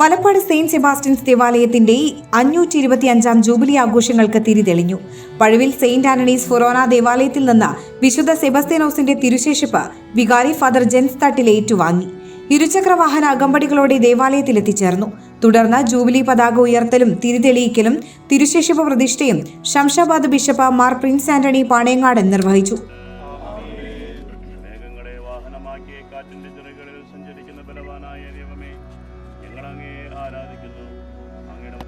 Valappad Saint Sebastian's ദേവാലയത്തിന്റെ അഞ്ഞൂറ്റി ഇരുപത്തി അഞ്ചാം ജൂബിലി ആഘോഷങ്ങൾക്ക് തിരിതെളിഞ്ഞു. പഴുവിൽ സെയിന്റ് ആന്റണീസ് ഫൊറോന ദേവാലയത്തിൽ നിന്ന് വിശുദ്ധ സെബസ്ത്യാനോസിന്റെ തിരുശേഷിപ്പ് വികാരി ഫാദർ ജെൻസ് തട്ടിൽ ഏറ്റുവാങ്ങി. ഇരുചക്ര വാഹന അകമ്പടികളോടെ ദേവാലയത്തിൽ എത്തിച്ചേർന്നു. തുടർന്ന് ജൂബിലി പതാക ഉയർത്തലും തിരിതെളിയിക്കലും തിരുശേഷിപ്പ് പ്രതിഷ്ഠയും Shamshabad bishop Mar prince Antony Panayangadan നിർവഹിച്ചു. ആരാധിക്കുന്നു. അങ്ങയുടെ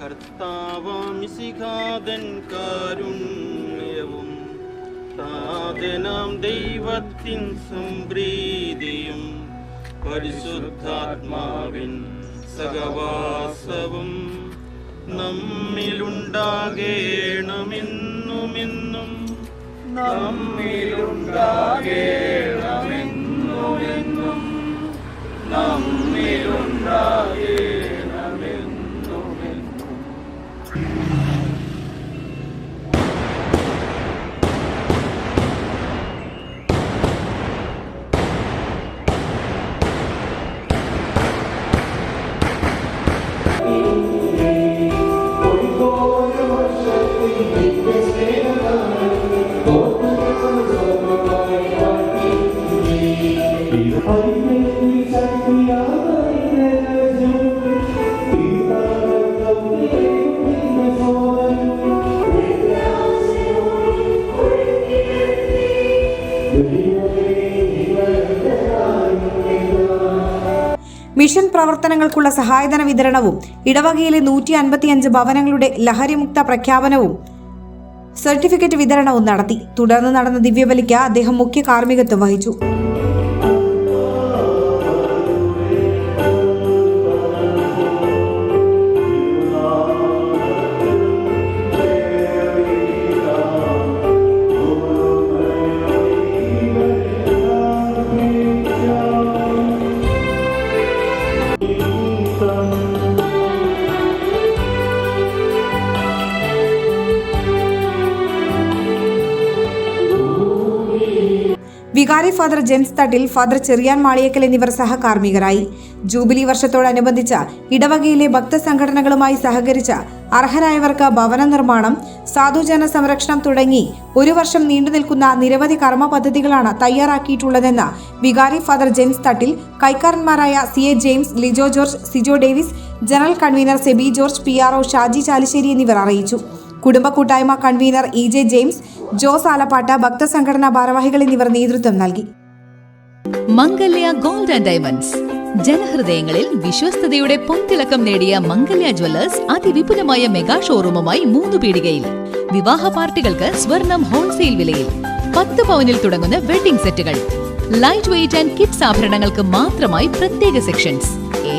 കർത്താവാമിസിഖാതൻ കാരുണ്യവും താതനാം ദൈവത്തിൻ സംപ്രീതിയും പരിശുദ്ധാത്മാവിൻ സഹവാസവും നമ്മിലുണ്ടാകേണമെന്നുമെന്നും നമ്മിലുണ്ടാകേണമെന്നുമെന്നും നമ്മിലുണ്ടാകേണമെന്നുമെന്നും മിഷൻ പ്രവർത്തനങ്ങൾക്കുള്ള സഹായധന വിതരണവും ഇടവകയിലെ നൂറ്റി അൻപത്തിയഞ്ച് ഭവനങ്ങളുടെ ലഹരിമുക്ത പ്രഖ്യാപനവും സർട്ടിഫിക്കറ്റ് വിതരണവും നടത്തി. തുടർന്ന് നടന്ന ദിവ്യബലിക്ക് അദ്ദേഹം മുഖ്യ കാർമ്മികത്വം വഹിച്ചു. വികാരി father James Thattil father Cheriyan Maliyakkal എന്നിവർ സഹകാർമ്മികരായി. ജൂബിലി വർഷത്തോടനുബന്ധിച്ച് ഇടവകയിലെ ഭക്തസംഘടനകളുമായി സഹകരിച്ച അർഹരായവർക്ക് ഭവന നിർമ്മാണം സാധുജന സംരക്ഷണം തുടങ്ങി ഒരു വർഷം നീണ്ടുനിൽക്കുന്ന നിരവധി കർമ്മ പദ്ധതികളാണ് തയ്യാറാക്കിയിട്ടുള്ളതെന്ന് വികാരി father James Thattil കൈക്കാരന്മാരായ C A James Lijo George Sijo Davis general convener Sebi George P R O Shaji Chalissery എന്നിവർ അറിയിച്ചു. കുടുംബ കൂട്ടായ്മ convener E J James Jose Alappatt ഭക്തസംഘടനാ ഭാരവാഹികൾ എന്നിവർ നേതൃത്വം നൽകി. Mangalya Gold and Diamonds. ജനഹൃദയങ്ങളിൽ വിശ്വസ്തയുടെ പൊൻതിളക്കം നേടിയ മംഗല്യ ജ്വല്ലേഴ്സ് അതിവിപുലമായ മെഗാ ഷോറൂമുമായി മൂന്ന് പീടികയിൽ. വിവാഹ പാർട്ടികൾക്ക് സ്വർണം ഹോൾസെയിൽ വിലയിൽ. പത്ത് പവനിൽ തുടങ്ങുന്ന വെഡിംഗ് സെറ്റുകൾ. ലൈറ്റ് വെയിറ്റ് ആൻഡ് കിഡ്സ് ആഭരണങ്ങൾക്ക് മാത്രമായി പ്രത്യേക സെക്ഷൻസ്